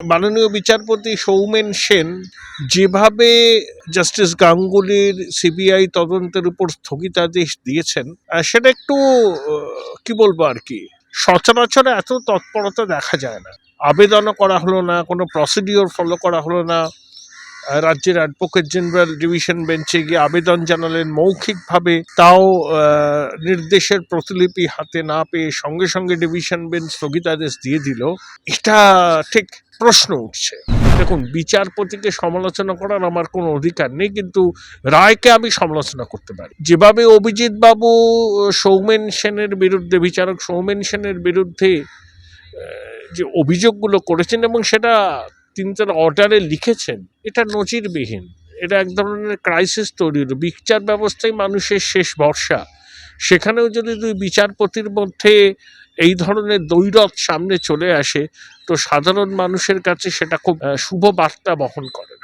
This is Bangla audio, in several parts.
মাননীয় বিচারপতি সৌমেন সেন যেভাবে জাস্টিস গাঙ্গুলির সিবিআই তদন্তের উপর স্থগিতাদেশ দিয়েছেন সেটা একটু কি বলব আর কি, সচরাচর এত তৎপরতা দেখা যায় না। আবেদনও করা হলো না, কোনো প্রসিডিওর ফলো করা হলো না। রাজ্যের অ্যাডভোকেট জেনারেল ডিভিশন বেঞ্চে গিয়ে আবেদন জানালেন মৌখিকভাবে, তাও নির্দেশের প্রতিলিপি হাতে না পেয়ে সঙ্গে সঙ্গে ডিভিশন বেঞ্চ স্থগিতাদেশ দিয়ে দিল। এটা ঠিক প্রশ্ন উঠছে। দেখুন, বিচারপতিকে সমালোচনা করার আমার কোনো অধিকার নেই, কিন্তু রায়কে আমি সমালোচনা করতে পারি। যেভাবে অভিজিৎ বাবু সৌমেন সেনের বিরুদ্ধে, বিচারক সৌমেন সেনের বিরুদ্ধে যে অভিযোগগুলো করেছেন এবং সেটা তিনি তার অর্ডারে লিখেছেন, এটা নজিরবিহীন। এটা এক ধরনের ক্রাইসিস তৈরি বিচার ব্যবস্থাই মানুষের শেষ ভরসা। সেখানেও যদি দুই বিচারপতির মধ্যে এই ধরনের দৈরথ সামনে চলে আসে, তো সাধারণ মানুষের কাছে সেটা খুব শুভ বার্তা বহন করে।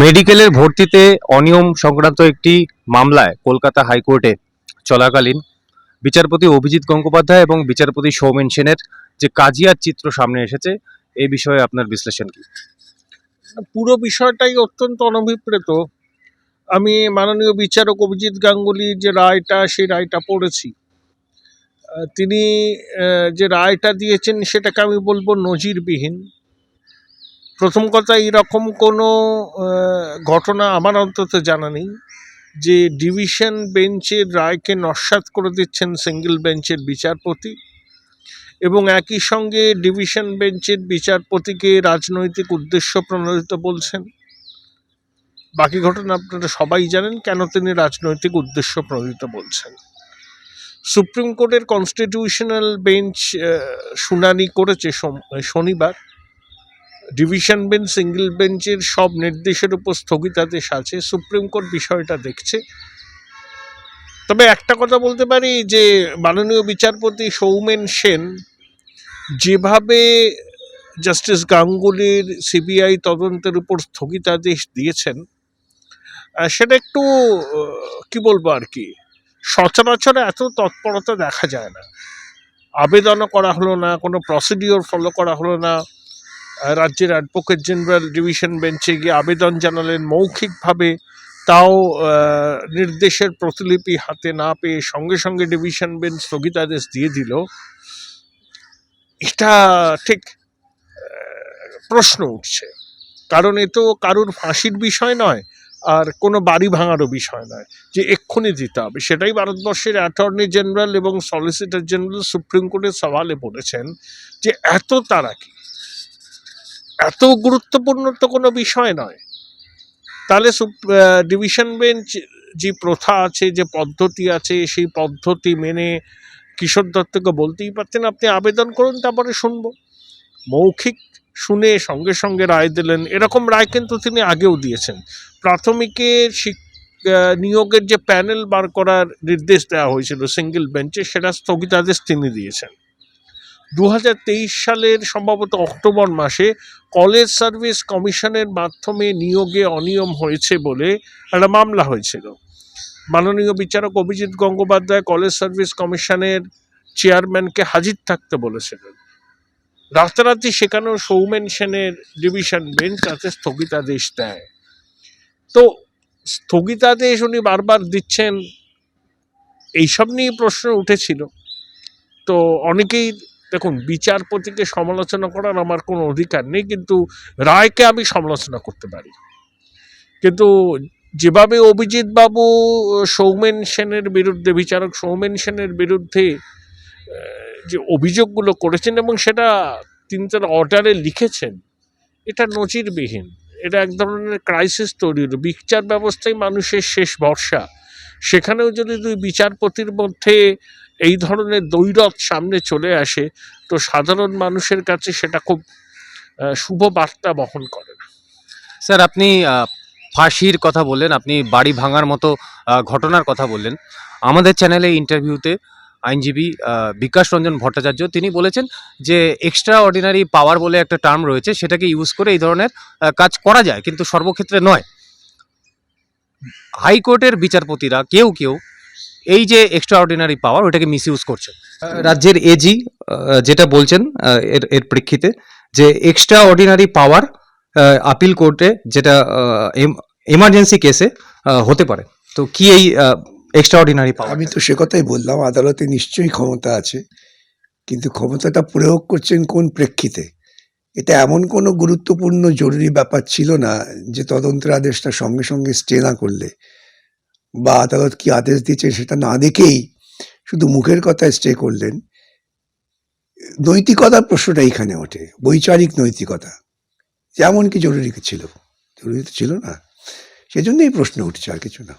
মেডিকেলের ভর্তিতে অনিয়ম সংক্রান্ত একটি মামলায় কলকাতা হাইকোর্টে চলাকালীন বিচারপতি অভিজিৎ গঙ্গোপাধ্যায় এবং বিচারপতি সৌমেন সেনের যে কাজিয়ার চিত্র সামনে এসেছে এই বিষয়ে আপনার বিশ্লেষণ কি? পুরো বিষয়টাই অত্যন্ত অনভিপ্রেত। আমি মাননীয় বিচারক অভিজিৎ গাঙ্গুলির যে রায়টা, সেই রায়টা পড়েছি। তিনি যে রায়টা দিয়েছেন, সেটাকে আমি বলব নজিরবিহীন। প্রথম কথা এরকম কোনো ঘটনা আমার অন্তত জানা নেই যে ডিভিশন বেঞ্চের রায়কে নস্যাৎ করে দিচ্ছেন সিঙ্গেল বেঞ্চের বিচারপতি। এবং একই সঙ্গে ডিভিশন বেঞ্চের বিচারপতিকে রাজনৈতিক উদ্দেশ্য প্রণোদিত বলছেন। বাকি ঘটনা আপনারা সবাই জানেন কেন তিনি রাজনৈতিক উদ্দেশ্য প্রণোদিত বলছেন। সুপ্রিম কোর্টের কনস্টিটিউশনাল বেঞ্চ শুনানি করেছে শনিবার। ডিভিশন বেঞ্চ, সিঙ্গেল বেঞ্চের সব নির্দেশের উপর স্থগিতাদেশ আছে। সুপ্রিম কোর্ট বিষয়টা দেখছে। তবে একটা কথা বলতে পারি যে, মাননীয় বিচারপতি সৌমেন সেন যেভাবে জাস্টিস গাঙ্গুলির সিবিআই তদন্তের উপর স্থগিতাদেশ দিয়েছেন সেটা একটু কি বলব আর কি, সচরাচর এত তৎপরতা দেখা যায় না। আবেদনও করা হলো না, কোনো প্রসিডিওর ফলো করা হলো না। রাজ্যের অ্যাডভোকেট জেনারেল ডিভিশন বেঞ্চে গিয়ে আবেদন জানালেন মৌখিকভাবে, তাও নির্দেশের প্রতিলিপি হাতে না পেয়ে সঙ্গে সঙ্গে ডিভিশন বেঞ্চ স্থগিতাদেশ দিয়ে দিল। এটা ঠিক প্রশ্ন উঠছে। কারণ এ তো কারুর ফাঁসির বিষয় নয়, আর কোনো বাড়ি ভাঙারও বিষয় নয়। যে এক্ষুনি দিতে হবে, সেটাই ভারতবর্ষের অ্যাটর্নি জেনারেল এবং সলিসিটর জেনারেল সুপ্রিম কোর্টের সওয়ালে বলেছেন যে এত তারা কি? এত গুরুত্বপূর্ণ তো কোনো বিষয় নয়। তাহলে ডিভিশন বেঞ্চ যে প্রথা আছে, যে পদ্ধতি আছে, সেই পদ্ধতি মেনে কিশোর দত্তকে বলতেই পারতেন, আপনি আবেদন করুন, তারপরে শুনব। মৌখিক শুনে সঙ্গে সঙ্গে রায় দিলেন। এরকম রায় কিন্তু তিনি আগেও দিয়েছেন। প্রাথমিকের শিক- নিয়োগের যে প্যানেল বার করার নির্দেশ দেওয়া হয়েছিল সিঙ্গেল বেঞ্চে, সেটা স্থগিতাদেশ তিনি দিয়েছেন। দু হাজার তেইশ সালের সম্ভবত অক্টোবর মাসে কলেজ সার্ভিস কমিশনের মাধ্যমে নিয়োগে অনিয়ম হয়েছে বলে একটা মামলা হয়েছিল। মাননীয় বিচারক অভিজিৎ গঙ্গোপাধ্যায় কলেজ সার্ভিস কমিশনের চেয়ারম্যানকে হাজির থাকতে বলেছিলেন। রাতারাতি সেখানেও সৌমেন সেনের ডিভিশন বেঞ্চ তাতে স্থগিতাদেশ দেয়। তো স্থগিতাদেশ উনি বারবার দিচ্ছেন, এইসব নিয়ে প্রশ্ন উঠেছিল। তো অনেকেই, দেখুন, বিচারপতিকে সমালোচনা করার আমার কোনো অধিকার নেই, কিন্তু রায়কে আমি সমালোচনা করতে পারি। কিন্তু যেভাবে অভিজিৎ বাবু সৌমেন সেনের বিরুদ্ধে, বিচারক সৌমেন সেনের বিরুদ্ধে যে অভিযোগগুলো করেছেন এবং সেটা তিনি তার অর্ডারে লিখেছেন, এটা নজিরবিহীন। এটা এক ধরনের ক্রাইসিস তৈরি হলো। বিচার ব্যবস্থাই মানুষের শেষ ভরসা। সেখানেও যদি দুই বিচারপতির মধ্যে এই ধরনের দৈরথ সামনে চলে আসে, তো সাধারণ মানুষের কাছে সেটা খুব শুভ বার্তা বহন করে স্যার, আপনি ফাঁসির কথা বললেন, আপনি বাড়ি ভাঙার মতো ঘটনার কথা বললেন। আমাদের চ্যানেলে ইন্টারভিউতে আইনজীবী বিকাশ রঞ্জন ভট্টাচার্য, তিনি বলেছেন যে এক্সট্রা অর্ডিনারি পাওয়ার বলে একটা টার্ম রয়েছে, সেটাকে ইউজ করে এই ধরনের কাজ করা যায়, কিন্তু সর্বক্ষেত্রে নয়। হাইকোর্টের বিচারপতিরা, কেউ কেউ এই যে এক্সট্রা অর্ডিনারি পাওয়ার ওটাকে মিস ইউজ করছে রাজ্যের এজি যেটা বলছেন এর এর প্রেক্ষিতে, যে এক্সট্রা অর্ডিনারি পাওয়ার আপিল কোর্টে যেটা এমার্জেন্সি কেসে হতে পারে। তো কি এই এক্সট্রা অর্ডিনারি পাওয়ার আমি তো সে কথাই বললাম, আদালতে নিশ্চয়ই ক্ষমতা আছে, কিন্তু ক্ষমতাটা প্রয়োগ করছেন কোন প্রেক্ষিতে? এটা এমন কোনো গুরুত্বপূর্ণ জরুরি ব্যাপার ছিল না যে তদন্তের আদেশটা সঙ্গে সঙ্গে স্টে না করলে। বা আদালত কি আদেশ দিয়েছে সেটা না দেখেই শুধু মুখের কথায় স্টে করলেন? নৈতিকতার প্রশ্নটা এখানে ওঠে, বৈচারিক নৈতিকতা। যেমন কি জরুরি ছিল? জরুরি তো ছিল না। সেজন্যই প্রশ্ন উঠছে, আর কিছু না।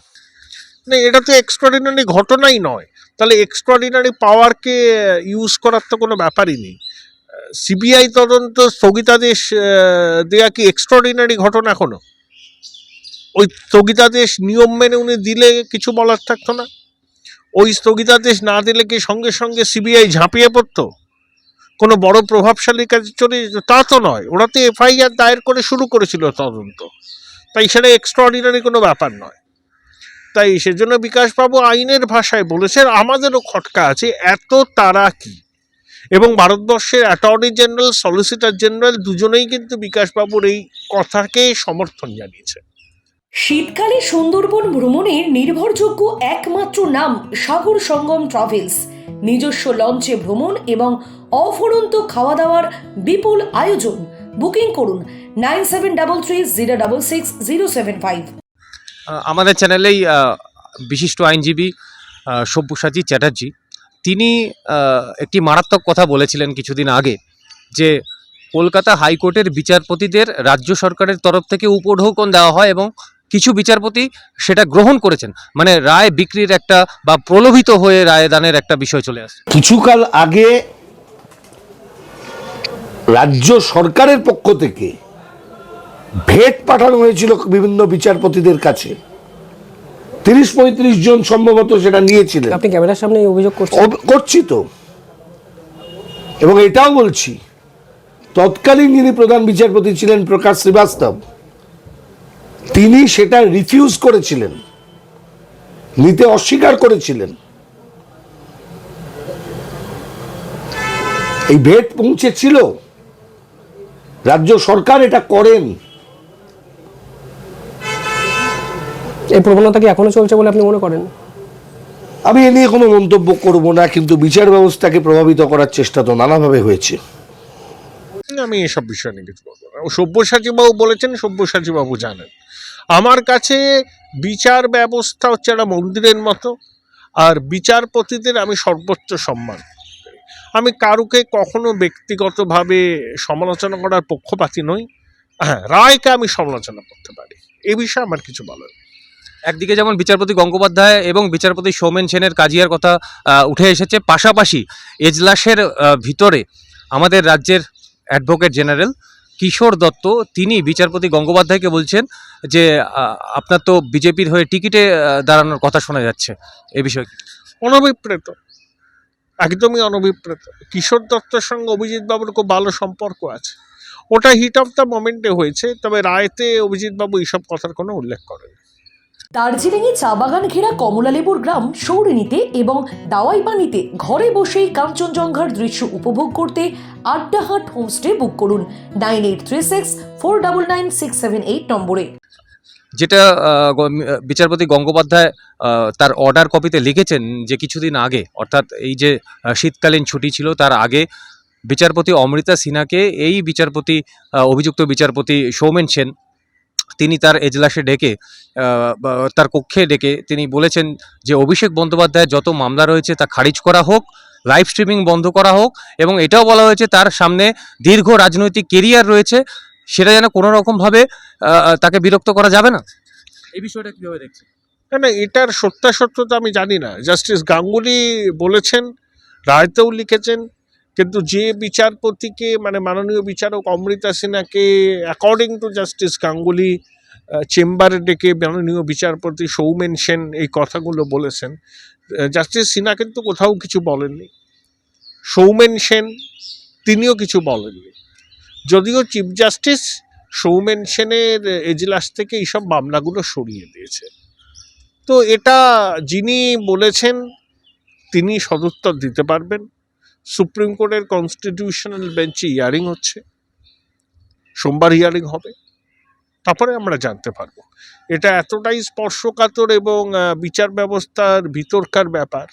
না, এটা তো এক্সট্রাঅর্ডিনারি ঘটনাই নয়। তাহলে এক্সট্রাঅর্ডিনারি পাওয়ারকে ইউজ করার তো কোনো ব্যাপারই নেই। সিবিআই তদন্ত স্থগিতাদেশ দেয়া কি এক্সট্রাঅর্ডিনারি ঘটনা এখনও? ওই স্থগিতাদেশ নিয়ম মেনে উনি দিলে কিছু বলার থাকতো না? ওই স্থগিতাদেশ না দিলে কি সঙ্গে সঙ্গে সিবিআই ঝাঁপিয়ে পড়তো? কোনো বড় প্রভাবশালীর কাছে চলে, তা তো নয়। ওরা তো এফআইআর দায়ের করে শুরু করেছিল তদন্ত। তাই সেটা এক্সট্রাঅর্ডিনারি কোনো ব্যাপার নয়। তাই সেজন্য বিকাশবাবু আইনের ভাষায় বলেছেন, আমাদেরও খটকা আছে, এত তারা কি? এবং ভারতবর্ষের অ্যাটর্নি জেনারেল সলিসিটর জেনারেল দুজনেই কিন্তু বিকাশবাবুর এই কথাকে সমর্থন জানিয়েছে শীতকালে সুন্দরবন ভ্রমণের নির্ভরযোগ্য একমাত্র নাম সাগর সঙ্গম ট্রাভেলস নিজস্ব লঞ্চে ভ্রমণ এবং অফুরন্ত খাওয়া দাওয়ার বিপুল আয়োজন। বুকিং করুন nine seven double three zero double six zero seven five. আমাদের চ্যানেলেই বিশিষ্ট আইনজীবী সব্যসাচী চ্যাটার্জি, তিনি একটি মারাত্মক কথা বলেছিলেন কিছুদিন আগে, যে কলকাতা হাইকোর্টের বিচারপতিদের রাজ্য সরকারের তরফ থেকে উপঢৌকন দেওয়া হয় এবং কিছু বিচারপতি সেটা গ্রহণ করেছেন। মানে রায় বিক্রির একটা বা প্রলোভিত হয়ে রায়দানের একটা বিষয় চলে আসে কিছুকাল আগে রাজ্য সরকারের পক্ষ থেকে ভেট পাঠানো হয়েছিল বিভিন্ন বিচারপতিদের কাছে। তিরিশ পঁয়ত্রিশ জন সম্ভবত সেটা নিয়েছিলেন। আপনি ক্যামেরার সামনে অভিযোগ করছেন? করছি তো। এবং এটাও বলছি তৎকালীন যিনি প্রধান বিচারপতি ছিলেন প্রকাশ শ্রীবাস্তব তিনি সেটা রিফিউজ করেছিলেন। নিতে অস্বীকার করেছিলেন। এই ভেট পৌঁছেছিল রাজ্য সরকার এটা করেন। এই প্রবণতা কি এখনও চলছে বলে আপনি মনে করেন? আমি এ নিয়ে কোনো মন্তব্য করব না কিন্তু বিচার ব্যবস্থাকে প্রভাবিত করার চেষ্টা তো নানাভাবে হয়েছে। আমি এসব বিষয় নিয়ে কিছু বলব না। ও সব্যসাচীবাবু বলেছেন সব্যসাচীবাবু জানেন। আমার কাছে বিচার ব্যবস্থা হচ্ছে একটা মন্দিরের মতো, আর বিচারপতিদের আমি সর্বোচ্চ সম্মান আমি কারুকে কখনো ব্যক্তিগতভাবে সমালোচনা করার পক্ষপাতী নই। হ্যাঁ রায়কে আমি সমালোচনা করতে পারি। এ বিষয়ে আমার কিছু বলার। একদিকে যেমন বিচারপতি গঙ্গোপাধ্যায় এবং বিচারপতি সৌমেন সেনের কাজিয়ার কথা উঠে এসেছে, পাশাপাশি এজলাসের ভিতরে আমাদের রাজ্যের অ্যাডভোকেট জেনারেল কিশোর দত্ত, তিনি বিচারপতি গঙ্গোপাধ্যায়কে বলছেন যে আপনার তো বিজেপির হয়ে টিকিটে দাঁড়ানোর কথা শোনা যাচ্ছে। এ বিষয়ে? অনভিপ্রেত। একদমই অনভিপ্রেত। কিশোর দত্তর সঙ্গে অভিজিৎ বাবুর খুব ভালো সম্পর্ক আছে। ওটা হিট অফ দ্য মোমেন্টে হয়েছে, তবে রায়তে অভিজিৎবাবু এইসব কথার কোনো উল্লেখ করেন দার্জিলিংয়ে চা বাগান ঘেরা কমলালেবুর গ্রাম সৌরিনীতে এবং দাওয়াই পানিতে ঘরে বসেই কাঞ্চনজঙ্ঘার দৃশ্য উপভোগ করতে আড্ডাহাট হোমস্টে বুক করুন nine eight three six four double nine six seven eight নম্বরে। যেটা বিচারপতি গঙ্গোপাধ্যায় তার অর্ডার কপিতে লিখেছেন যে কিছুদিন আগে, অর্থাৎ এই যে শীতকালীন ছুটি ছিল তার আগে, বিচারপতি অমৃতা সিনহাকে এই বিচারপতি অভিযুক্ত বিচারপতি সৌমেন সেন তিনি তার এজলাসে ডেকে তার কক্ষে ডেকে তিনি বলেছেন যে অভিষেক বন্দ্যোপাধ্যায়ের যত মামলা রয়েছে তা খারিজ করা হোক লাইভ স্ট্রিমিং বন্ধ করা হোক এবং এটাও বলা হয়েছে তার সামনে দীর্ঘ রাজনৈতিক কেরিয়ার রয়েছে সেটা যেন কোনো রকমভাবে তাকে বিরক্ত করা যাবে না। এই বিষয়টা কীভাবে দেখছেন? না না এটার সত্যাসত্যতা আমি জানি না। জাস্টিস গাঙ্গুলি বলেছেন রায়তেও লিখেছেন কিন্তু যে বিচারপতিকে মানে মাননীয় বিচারক অমৃতা সিনহাকে অ্যাকর্ডিং টু জাস্টিস গাঙ্গুলি চেম্বারে ডেকে মাননীয় বিচারপতি সৌমেন সেন এই কথাগুলো বলেছেন। জাস্টিস সিনহা কিন্তু কোথাও কিছু বলেননি। সৌমেন সেন তিনিও কিছু বলেননি। যদিও চিফ জাস্টিস সৌমেন সেনের এজলাস থেকে এইসব মামলাগুলো সরিয়ে দিয়েছে। তো এটা যিনি বলেছেন, তিনি সদুত্তর দিতে পারবেন। সুপ্রিম কোর্টের কনস্টিটিউশনাল বেঞ্চে হিয়ারিং হচ্ছে। সোমবার হিয়ারিং হবে। তারপরে আমরা জানতে পারব। এটা এতটাই স্পর্শকাতর এবং বিচার ব্যবস্থার ভিতরকার ব্যাপার।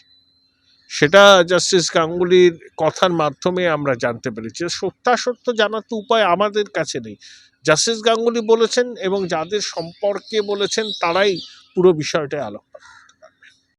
সেটা জাস্টিস গাঙ্গুলির কথার মাধ্যমে আমরা জানতে পেরেছি। সত্যাসত্য জানার তো উপায় আমাদের কাছে নেই। জাস্টিস গাঙ্গুলি বলেছেন এবং যাদের সম্পর্কে বলেছেন, তারাই পুরো বিষয়টা আলোক